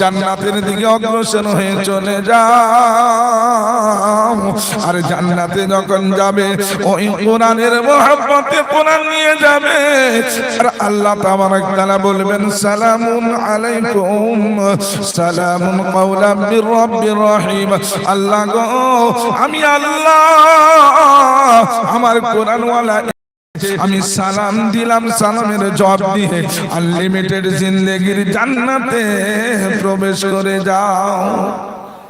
জান্নাতের দিকে অগ্রসর হয়ে চলে যাও। আর জান্নাতে যখন যাবে, ওই কোরআনের কোরআন নিয়ে যাবে। আর আল্লাহ তাবারক বলবেন, সালামুন আলাইকুম, সালামুন কাওলাম মির রহিম। আল্লাহ গো, আমি আল্লাহ, আমার কোরআনওয়ালা আমি সালাম দিলাম সালামের জব দিয়ে আনলিমিটেড জিন্দেগির জান্নাতে প্রবেশ করে যাও।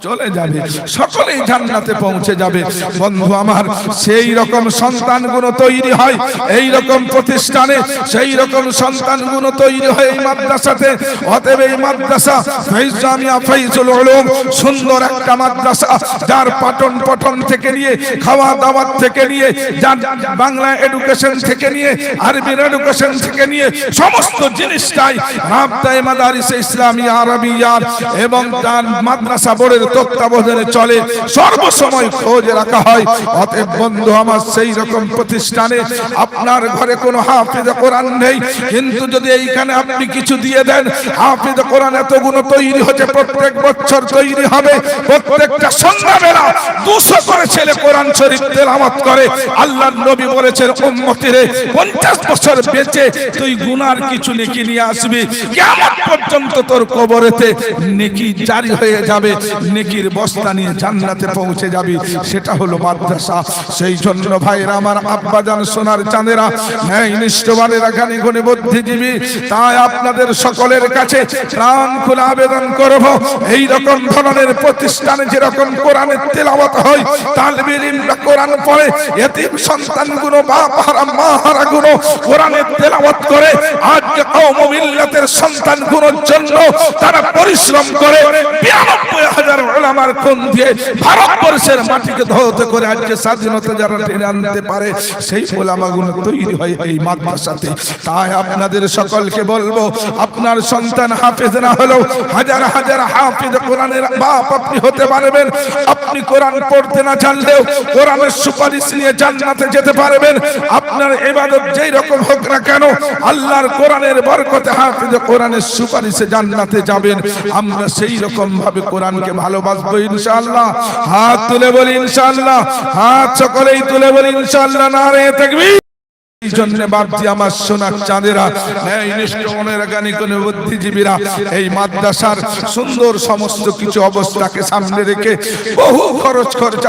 চলে যাবে, সকলেই জান্নাতে পৌঁছে যাবে। বন্ধু আমার, সেই রকম সন্তানগুলো তৈরি হয়, এই রকম প্রতিষ্ঠানে সেই রকম সন্তানগুলো তৈরি হয় এই মাদ্রাসাতে। অতএব এই মাদ্রাসা ফৈজামিয়া ফৈজুল উলুম, সুন্দর একটা মাদ্রাসা, যার পাঠন পঠন থেকে নিয়ে খাওয়া দাওয়ার থেকে নিয়ে, যার বাংলা এডুকেশন থেকে নিয়ে, আরবির এডুকেশন থেকে নিয়ে, সমস্ত জিনিসটাই রাবতায়ে মাদারিস ইসলামী আরবিয়ার এবং তার মাদ্রাসা বোর্ডের তত্ত্বাবধানে চলে। সর্বসময় খোঁজ রাখা হয়। অতএব বন্ধু, আমার সেই রকম প্রতিষ্ঠানে আপনার ঘরে কোনো হাফিজ কোরআন নেই। কিন্তু যদি এইখানে আপনি কিছু দিয়ে দেন, হাফিজ কোরআন এতগুলো তৈরি হচ্ছে, প্রত্যেক বছর তৈরি হবে। প্রত্যেকটা সন্ধ্যাবেলা দুশো ছেলে কোরআন শরীফ তেলাওয়াত করে, আল্লাহর নবী বলেছেন, উম্মতিরে 50 বছর বেঁচে তুই গুনার কিছু নেকি নিয়ে আসবি। কিয়ামত পর্যন্ত তোর কবরেতে নেকি জারি হয়ে যাবে, নেকির বস্তা নিয়ে জান্নাতে পৌঁছে যাবি। সেটা হলো মাদ্রাসা। সেই জন্য ভাইরা আমার আব্বাজান সোনার চাঁদেরা ন্যায় নিষ্ঠবানেরা গানে গনে বুদ্ধিজীবী, তাই আপনাদের সকলের কাছে প্রাণ খুলে আবেদন করব। এই রকম ধরনের প্রতিষ্ঠানে যেরকম কোরআনের তেলাওয়াত হয় তালবে ইলমরা কোরআন পড়ে সন্তানগুলো বাপ মা কোরআনের তেলাওয়াত করে, আজকে কওম মিল্লাতের সন্তানগুলোর জন্য তারা পরিশ্রম করে 92 হাজার দিয়ে ভারতবর্ষের মাটিকে ধৌত করে আজকে স্বাধীনতা যারা টেনে আনতে পারে, সেই তৈরি হয় এই মাদ্রাসাতে। তাই আপনাদের সকলকে বলব, আপনার সন্তান হাফেজ না হলেও হাজার হাজার হাফেজ কোরআনের বাপ আপনি হতে পারবেন। আপনি কোরআন পড়তে না জানলেও কোরআনের সুপারিশ নিয়ে জান্নাতে যেতে পারবেন। আপনার ইবাদত যেই রকম হোক না কেন, আল্লাহর কোরআনের বরকতে হাফিজ কোরআনের সুপারিশে জান্নাতে যাবেন। আমরা সেই রকম ভাবে কোরআনকে ভালোবাসবো ইনশাআল্লাহ। হাত তুলে বলি ইনশাআল্লাহ। হাত সকলেই তুলে বলি ইনশাআল্লাহ। নারে তাকবীর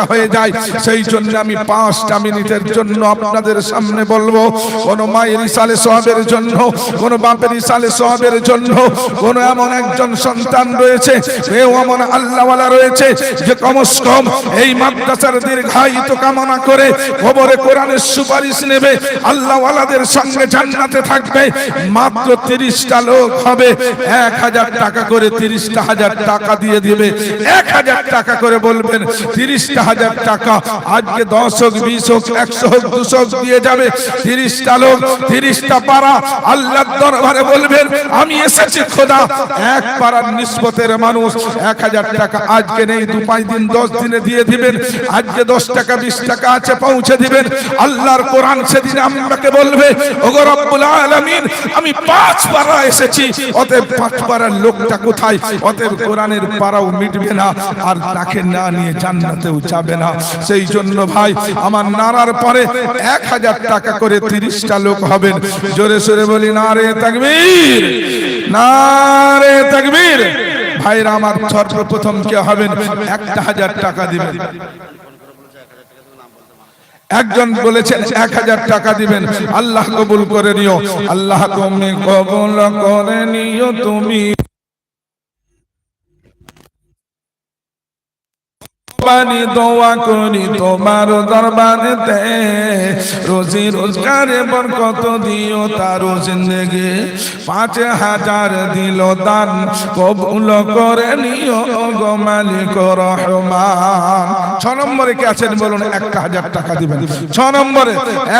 হয়ে আপনাদের সামনে বলব মায়ের ইসালে সোহাবের জন্য, কোন বাপের ইসালে সোহাবের জন্য, কোন এমন একজন সন্তান রয়েছে এমন আল্লাহওয়ালা রয়েছে যে এই মাদ্রাসার দীর্ঘায়িত কামনা করে খবরে কোরআনের সুপারিশ নেবে। আল্লাহওয়ালাদের সঙ্গে জান্নাতে থাকবে। মাত্র তিরিশটা লোক হবে। এক হাজার টাকা করে তিরিশটা হাজার টাকা দিয়ে দিবে। এক হাজার টাকা করে বলবেন, তিরিশটা হাজার টাকা আজকে দশ হোক, বিশ হোক, একশো হোক, দুশো হোক দিয়ে যাবে। তিরিশটা লোক, তিরিশটা পাড়া আল্লাহর দরবারে বলবেন, আমি এসেছি খোদা। এক পাড়ার নিষ্পতের মানুষ এক হাজার টাকা আজকে নেই, দু পাঁচ দিন, দশ দিনে দিয়ে দিবেন। আজকে দশ টাকা, বিশ টাকা আছে, পৌঁছে দিবেন। আল্লাহর কোরআন সেদিন আমাকে বলবে, ওগো রব্বুল আলামিন, আমি পাঁচ পারা এসেছি, অতএব পাঁচ পারার লোকটা কোথায়? অতএব কোরআনের পারাও মিটবে না, আর তাকে না নিয়ে জান্নাতেও যাবে না। সেই জন্য ভাই, আমার নারার পরে এক হাজার টাকা করে তিরিশটা লোক হবেন। জোরে সোরে বলি না রে তাকবীর না রে তাকবীর। ভাইরা, আমার সর্বপ্রথম কে হবেন? একটা হাজার টাকা দিবেন। একজন বলেছেন, এক হাজার টাকা দিবেন। আল্লাহ কবুল করে নিও। আল্লাহ তুমি কবুল করে নিও, তুমি পানি দোয়া করি তোমার দরবারেতে। রোজি রোজগারে বরকত দিও তার জিন্দগি। পাঁচ হাজার দিল দান, কবুল করে নিও গো মালিক রহমান। ছ নম্বরে কে আছেন বলুন, এক হাজার টাকা দিবেন। ছ নম্বরে,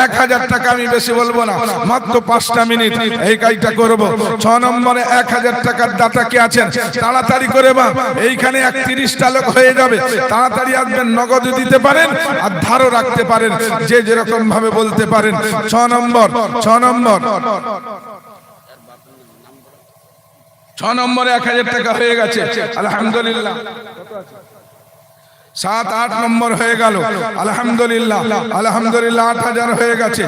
এক হাজার টাকা আমি বেশি বলব না, মাত্র পাঁচটা মিনিট এই কাজটা করব। ছ নম্বরে, এক হাজার টাকার দাতা কে আছেন? তাড়াতাড়ি করে বা, এইখানে এক তিরিশটা লোক হয়ে যাবে। তাড়াতাড়ি আসবেন নগদ দিতে পারেন আর ধারও রাখতে পারেন, যে যেরকম ভাবে বলতে পারেন। ছ নম্বর ছ নম্বর। ছ নম্বরে এক হাজার টাকা হয়ে গেছে, আলহামদুলিল্লাহ। সাত, আট নম্বর হয়ে গেল, আলহামদুলিল্লাহ আলহামদুলিল্লাহ আট হাজার হয়ে গেছে,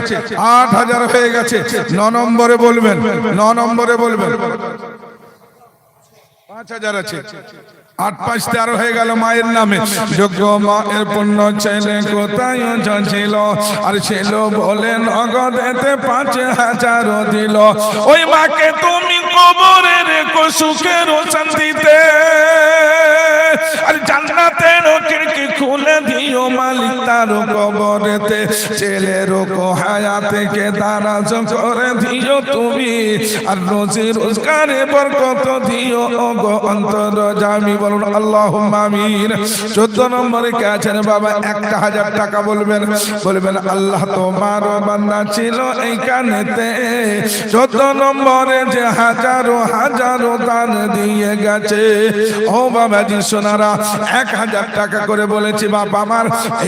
আট হাজার হয়ে গেছে। ন নম্বরে বলবেন, ন নম্বরে বলবেন। পাঁচ হাজার আছে। আট পাঁচ তেরো হয়ে গেল মায়ের নামে। যোগ্য মায়ের পণ্য ছেলে কোথায় ছিল আর ছিল বলে নগদ এতে পাঁচ হাজার দিল। ওই মাকে তুমি কবরে রেখো, সুখের শান্তিতে। আর জান্নাতের খিড়কি খুলে দিও মালিক তার কবরেতে ছেলের হায়াতে দারাজ করে দিও তুমি, আর রোজি রোজগারে বরকত দিও। গো অন্তর জামি, বলুন আল্লাহ আমিন। চোদ্দ নম্বরে কে আছেন বাবা? একটা হাজার টাকা বলবেন। বলবেন, আল্লাহ তোমার বান্দা ছিল এইখানেতে চোদ্দ নম্বরে যে হাজারো হাজারো দান দিয়ে গেছে। ও বাবা বাবাজি, সোনারা, এক হাজার টাকা করে বলেছি, বাবা, আমার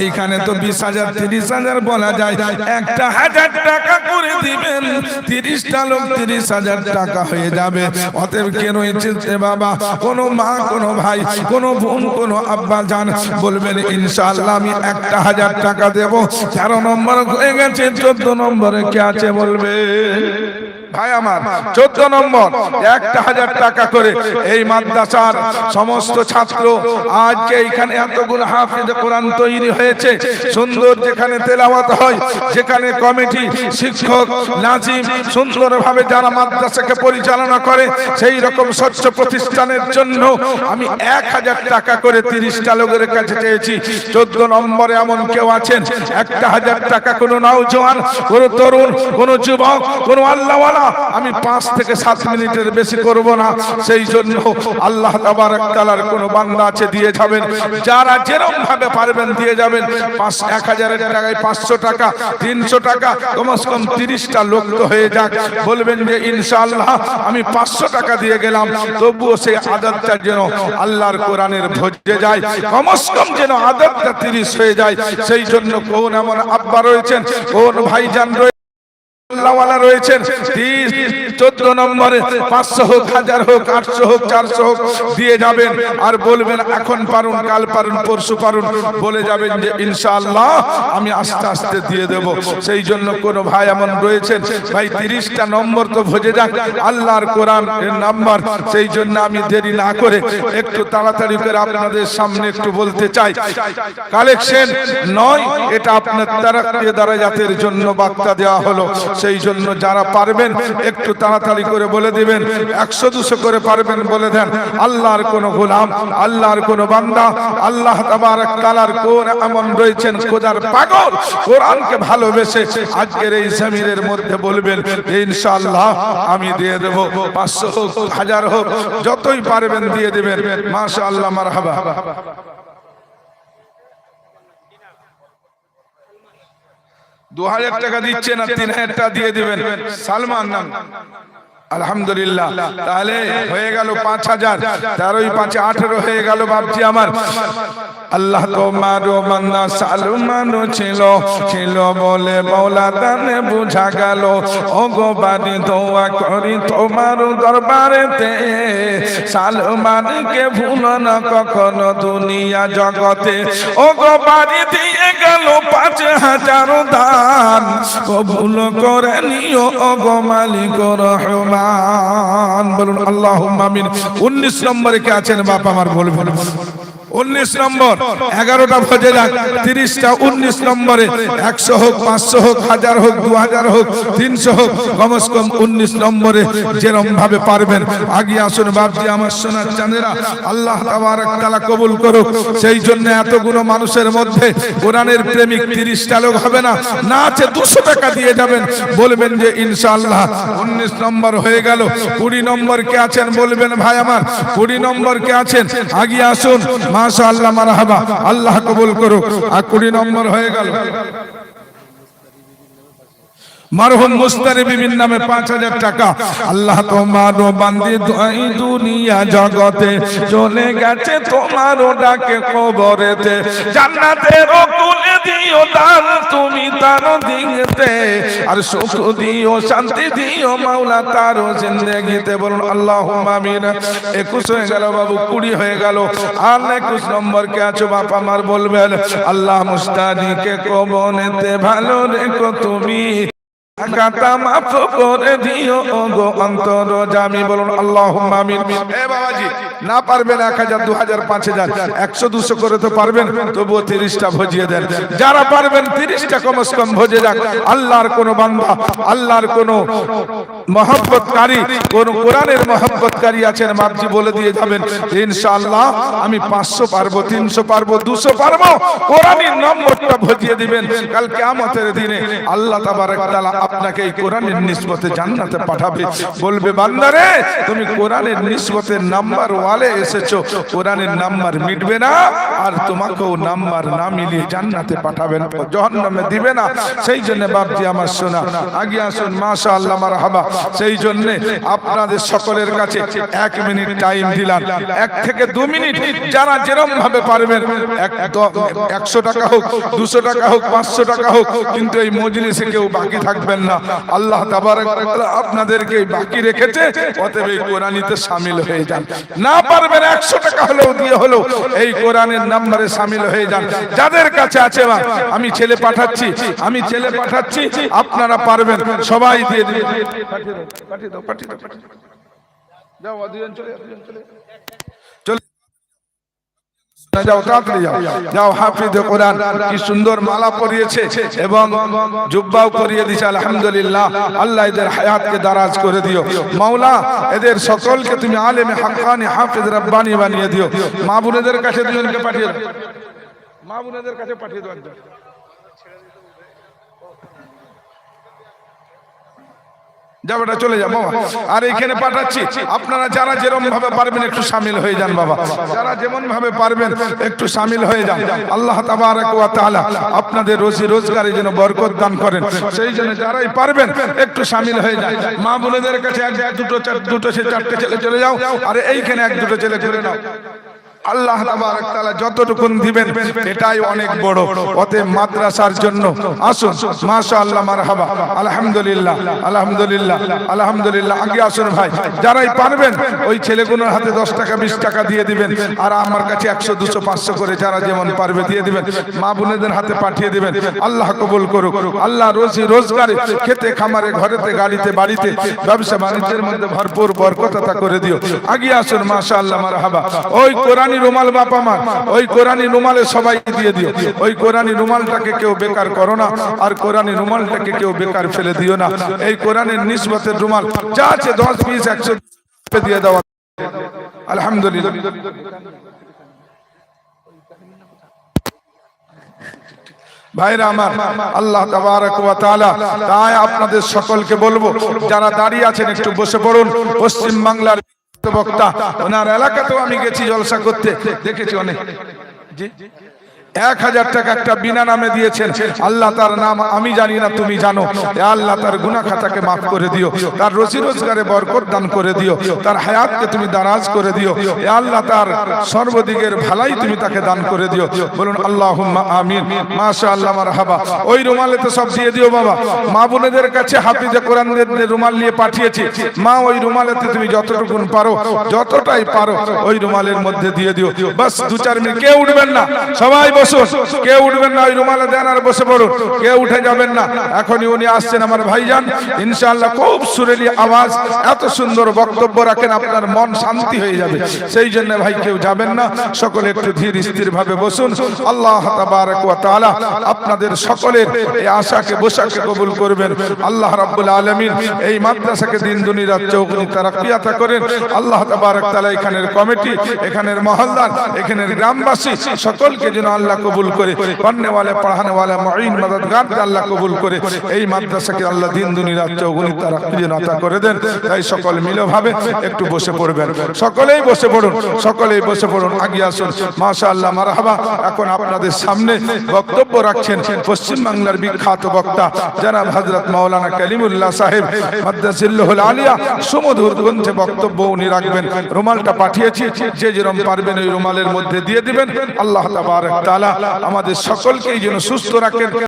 এইখানে তো বিশ হাজার, তিরিশ হাজার বলা যায়। একটা হাজার টাকা করে দিবেন, তিরিশটা লোক তিরিশ হাজার টাকা হয়ে যাবে। অতএব কে রয়েছে যে বাবা? কোনো মা, কোনো ভাই, কোনো বোন, কোনো আব্বা জান বলবেন, ইনশাআল্লাহ আমি একটা হাজার টাকা দেব। তেরো নম্বর হয়ে গেছে, চোদ্দ নম্বরে কে আছে বলবে? ভাই আমার, চোদ্দ নম্বর, একটা হাজার টাকা করে এই মাদ্রাসার সমস্ত ছাত্র আজকে এইখানে এতগুলো হাফিজ কোরআন তৈরি হয়েছে। সুন্দর যেখানে তেলাওয়াত হয়, যেখানে কমিটি, শিক্ষক, নাজিম সুন্দরভাবে যারা মাদ্রাসাকে পরিচালনা করে, সেই রকম স্বচ্ছ প্রতিষ্ঠানের জন্য আমি এক হাজার টাকা করে তিরিশটা লোকের কাছে চেয়েছি। চোদ্দ নম্বরে এমন কেউ আছেন, একটা হাজার টাকা কোনো নওজোয়ান, কোনো তরুণ, কোনো যুবক, কোনো আল্লাহওয়ালা, আমি পাঁচ থেকে সাত মিনিটের বেশি করব না। সেই জন্য আল্লাহ তালার কোনো বান্দা আছে, দিয়ে যাবেন। যারা যেরকম ভাবে পারবেন দিয়ে যাবেন। পাঁচ, এক হাজারের টাকায় পাঁচশো টাকা, তিনশো টাকা, কমস কম তিরিশটা লোক হয়ে যাক। বলবেন যে, ইনশাআল্লাহ, আমি পাঁচশো টাকা দিয়ে গেলাম। তবুও সেই আদতটা যেন আল্লাহর কোরআনের ভজে যায়। কমস কম যেন আদতটা তিরিশ হয়ে যায়। সেই জন্য কোন এমন আব্বা রয়েছেন, কোন ভাইজান রয়েছে আল্লাহওয়ালা রয়েছেন। চোদ্দ নম্বরে পাঁচশো হোক, হাজার হোক, আটশো হোক, চারশো হোক দিয়ে যাবেন। আর বলবেন, এখন পারুন, কাল পারুন, পরশু পারুন। বলে যাবেন যে, ইনশাআল্লাহ, আমি আস্তে আস্তে দিয়ে দেব। সেই জন্য কোন ভাই এমন রয়েছেন, ভাই, তিরিশটা নম্বর তো ভোজে যাক, আল্লাহর কোরআন নাম্বার। সেই জন্য আমি দেরি না করে একটু তাড়াতাড়ি করে আপনাদের সামনে একটু বলতে চাই। কালেকশন নয়, এটা আপনার তারা দ্বারা জাতের জন্য বার্তা দেওয়া হলো। সেই জন্য যারা পারবেন, একটু তাড়াতাড়ি করে বলে দিবেন, একশো দুশো করে পারবেন বলে দেন। আল্লাহর কোন গোলাম, আল্লাহর কোন বান্দা, আল্লাহ তালার কোন এমন রয়েছেন, খোদার পাগল, কোরআনকে ভালোবেসে আজকের এই জমিনের মধ্যে বলবেন, ইনশাআল্লাহ আমি দিয়ে দেব, পাঁচশো হোক, হাজার হোক, যতই পারবেন দিয়ে দেবেন। মাশা আল্লাহ মার হাবা দু হাজার টাকা দিচ্ছে না তিন হাজার টাকা দিয়ে দিবেন। সালমান নাম। আলহামদুলিল্লাহ। তাহলে হয়ে গেল পাঁচ হাজার। তেরোই পাঁচে আঠেরো হয়ে গেল বাপজি আমার। আল্লাহ তোমার বান্দা সালমান ছিল ছিল বলে মৌলা দানে বুঝা গেল। ও গো বাড়ি দোয়া করি তোমার দরবারেতে। সালমানকে ভুল না কখনো দুনিয়া জগতে। ও গো বাড়ি দিয়ে গেল পাঁচ হাজার দান। কবুল করে নিও ও গো মালিক রহমান। বলুন আল্লাহ আমিন। উনিশ নম্বরে কে আছেন? বাপ আমার বলবেন। উনিশ নম্বর, এগারোটা ভোজে যাক, তিরিশটা উনিশ নম্বরে, একশো হোক, পাঁচশো হোক, হাজার হোক, দু হাজার হোক, তিনশো হোক, কমস কম উনিশ নম্বরে যেরম ভাবে পারবেন। আগে আসুন বাপজি, আমার সোনার চাঁদেরা, আল্লাহ তালা কবুল করুক। সেই জন্য এতগুলো মানুষের মধ্যে কোরআনের প্রেমিক তিরিশটা লোক হবে না না আছে দুশো টাকা দিয়ে যাবেন। বলবেন যে, ইনশাআল্লাহ, উনিশ নম্বর হয়ে গেল। কুড়ি নম্বর কে আছেন বলবেন ভাই আমার, কুড়ি নম্বর কে আছেন? আগে আসুন মাশা আল্লাহ মারহাবা। আল্লাহ কবুল করুক। আর কুড়ি নম্বর হয়ে গেল। মারহুম মুস্তারি বিবির নামে পাঁচ হাজার টাকা। আল্লাহ তোমার বান্দি দুনিয়া জগতে চলে গেছে, তোমার ডাকে কবরেতে। জান্নাতের কুলে দিও দান তুমি তার দিতে আর সুখ দিও, শান্তি দিও মাওলা তার জিন্দেগিতে। বলুন আল্লাহ আমিন। একুশ হয়ে গেল বাবু, কুড়ি হয়ে গেল। আর একুশ নম্বর কে আছো, বাপ আমার বলবেন, আল্লাহ মুস্তাদিকে কবনেতে ভালো রেখো তুমি। গাতা মাফ করে দিও গো অন্তর জামি। বলুন আমিন। এ বাবাজি, না পারবেন করে তো পারবেন, তবুও তিরিশটা ভজিয়ে দেন। যারা পারবেন ভজে যাক। আল্লাহর কোন আল্লাহর কোন মহব্বতকারী, কোন কোরআনের মহব্বতকারী আছেন মাপজি বলে দিয়ে যাবেন, ইনশাআল্লাহ আমি পাঁচশো পারব, তিনশো পারব, দুশো পারব। কোরআনের নম্বরটা ভজিয়ে দিবেন। কাল কেমতের দিনে আল্লাহ আপনাকে এই কোরআনের নিসবতে জান্নাতে পাঠাবে। বলবে, বান্দারে, তুমি কোরআনের নিসবতে নাম্বার ওয়ালে এসেছ। কোরআনের নাম্বার মিটবে না। আর তোমাকেও নাম্বার না মিলিয়ে জান্নাতে পাঠাবেন। জাহান্নামে দিবে না। সেই জন্য বাপজি আমার শোনা, আগে আসুন, মাশাআল্লাহ, মারহাবা। সেই জন্য আপনাদের সকলের কাছে এক মিনিট টাইম দিলাম। এক থেকে দু মিনিট যারা যেরকম ভাবে পারবেন একশো টাকা হোক, দুশো টাকা হোক, পাঁচশো টাকা হোক, কিন্তু এই মজলিসে কেউ বাকি থাকবেন না। আল্লাহ আপনাদেরকে বাকি রেখেছে, অতএব এই কোরআনিতে সামিল হয়ে যান। না পারবেন একশো টাকা হলেও দিয়ে হলেও, এই কোরআনের নাম্বারে সামিল হয়ে যান। যাদের কাছে আছে, বা আমি ছেলে পাঠাচ্ছি, আমি ছেলে পাঠাচ্ছি, আপনারা পারবেন। সবাই দিয়ে দিয়ে পাঠিয়ে দাও পাঠিয়ে দাও পাঠিয়ে দাও। যাও দুজন চলে যাও, তাড়াতাড়ি যাও। যাও, হাফিজ কি সুন্দর মালা পরিয়েছে এবং জুব্বাও করিয়ে দিয়েছে, আলহামদুলিল্লাহ। আল্লাহ এদের হায়াতকে দারাজ করে দিও। মাওলা, এদের সকলকে তুমি আলেমে হাক্কানি, হাফিজ রব্বানি বানিয়ে দাও। মা বোনেদের কাছে পাঠিয়ে দাও। একজন। চলে যা, বাবা। আর এইখানে পাঠাচ্ছি। আপনারা যারা যেরকম ভাবে পারবেন, একটু সামিল হয়ে যান, বাবা। যারা যেমন ভাবে পারবেন, একটু সামিল হয়ে যান। আল্লাহ আপনাদের রোজি রোজগারে যেন বরকত দান করেন। সেই জন্য যারাই পারবেন, একটু সামিল হয়ে যান। মা বোনেদের কাছে এক, দুটো, চার, দুটো সে চারটে ছেলে চলে যাও। আর এইখানে এক, দুটো ছেলে করে নাও। আল্লাহ তাআলা যতটুকুন দিবেন এটাই অনেক বড়। অতএব মাদ্রাসার জন্য আসুন। মাশাআল্লাহ, মারহাবা। আলহামদুলিল্লাহ আলহামদুলিল্লাহ আলহামদুলিল্লাহ। আগে আসুন ভাই, যারাই পারবেন, ওই ছেলেগুলোর হাতে 10 টাকা 20 টাকা দিয়ে দিবেন। আর আমার কাছে 100 200 500 করে যারা যেমন পারবে দিয়ে দিবেন। মা বোনেদের হাতে পাঠিয়ে দিবেন। আল্লাহ কবুল করুক। আল্লাহ রোজি রোজগারে খেতে, খামারে, ঘরেতে, গাড়িতে, বাড়িতে, ব্যবসা বাণিজ্যের মধ্যে ভরপুর বরকততা করে দিও। আগে আসুন, মাশাআল্লাহ, মারহাবা। ওই কোরআন কোরআনি রুমাল বাপ আমার। ওই কোরআনি রুমালে সবাই দিয়ে দিও। ওই কোরআনি রুমালটাকে কেউ বেকার করো না, আর কোরআনি রুমালটাকে কেউ বেকার ফেলে দিও না। এই কোরআনের নিসবতের রুমাল যা আছে দশ পিস, একশো দিয়ে দেওয়া। আলহামদুলিল্লাহ। ভাইরা আমার, আল্লাহ তাই আপনাদের সকলকে বলব, যারা দাঁড়িয়ে আছেন একটু বসে পড়ুন, পশ্চিম বাংলার বক্তা ওনার এলাকাতেও আমি গেছি জলসা করতে। দেখেছি অনেক। জি? এক হাজার টাকা একটা বিনা নামে দিয়েছেন। আল্লাহ তার নাম আমি জানি না, তুমি জানো। আল্লাহ তার গুনা খাতাকে মাফ করে দিও, তার রসি রোজগারে বরকত দান করে দিও, তার হায়াতকে তুমি দারাজ করে দিও। আল্লাহ তার সর্বদিকের ভালাই তুমি তাকে দান করে দিও। বলুন আল্লাহ আমিন। মাশা আল্লাহ মারহাবা। ওই রুমালে তো সব দিয়ে দিও বাবা। মা বোনেদের কাছে হাফিজে কোরআনদের রুমাল নিয়ে পাঠিয়েছি। মা ওই রুমালেতে তুমি যতটুকুন পারো, যতটাই পারো, ওই রুমালের মধ্যে দিয়ে দিও। বাস দু চার মিনিট, কেউ উঠবেন না। সবাই বসুন। কেউ উঠবেন না, ওই রুমালে দেন আর বসে পড়ুন। কেউ উঠে যাবেন না। এখনই উনি আসছেন আমার ভাইজান। ইনশাআল্লাহ খুব সুরেলি আওয়াজ, এত সুন্দর বক্তব্য রাখেন, আপনার মন শান্তি হয়ে যাবে। সেই জন্য ভাই, কেউ যাবেন না। সকলে একটু ধীর স্থির ভাবে বসুন। আল্লাহ তাআলা আপনাদের সকলের এই আশাকে বসাকে কবুল করবেন। আল্লাহ রাব্বুল আলামিন এই মাদ্রাসাকে দিন দুনিয়াত চৌকনি তারাকিয়াতা করেন। আল্লাহ তাবারক তাআলা এখানের কমিটি, এখানের মহল্লার, এখানের গ্রামবাসী, সকলকে যেন আল্লাহ আল্লাহ কবুল করে পড়নে वाले पढ़ाने वाले मुईन मददगार কে আল্লাহ কবুল করে এই মাদ্রাসাকে আল্লাহ দিন দুনিয়া চৌগুনি তারাক্কি যেন আতা করে দেন তাই সকল মিলে ভাবে একটু বসে পড়বেন সকলেই বসে পড়ুন সকলেই বসে পড়ুন আগে আসুন মাশাআল্লাহ মারহাবা এখন আপনাদের সামনে বক্তব্য রাখছেন পশ্চিম বাংলার বিখ্যাত বক্তা জনাব হযরত মাওলানা কালিমুল্লাহ সাহেব মাদ্রাসিল্লাহুল আলিয়া সুমধুর গ্রন্থে বক্তব্য উনি রাখবেন রুমালটা পাঠিয়েছি যে যেরকম পারবেন ওই রুমালের মধ্যে দিয়ে দিবেন আল্লাহ তাবারক তাআলা আমাদের সকলকেই যেন সুস্থ রাখেন।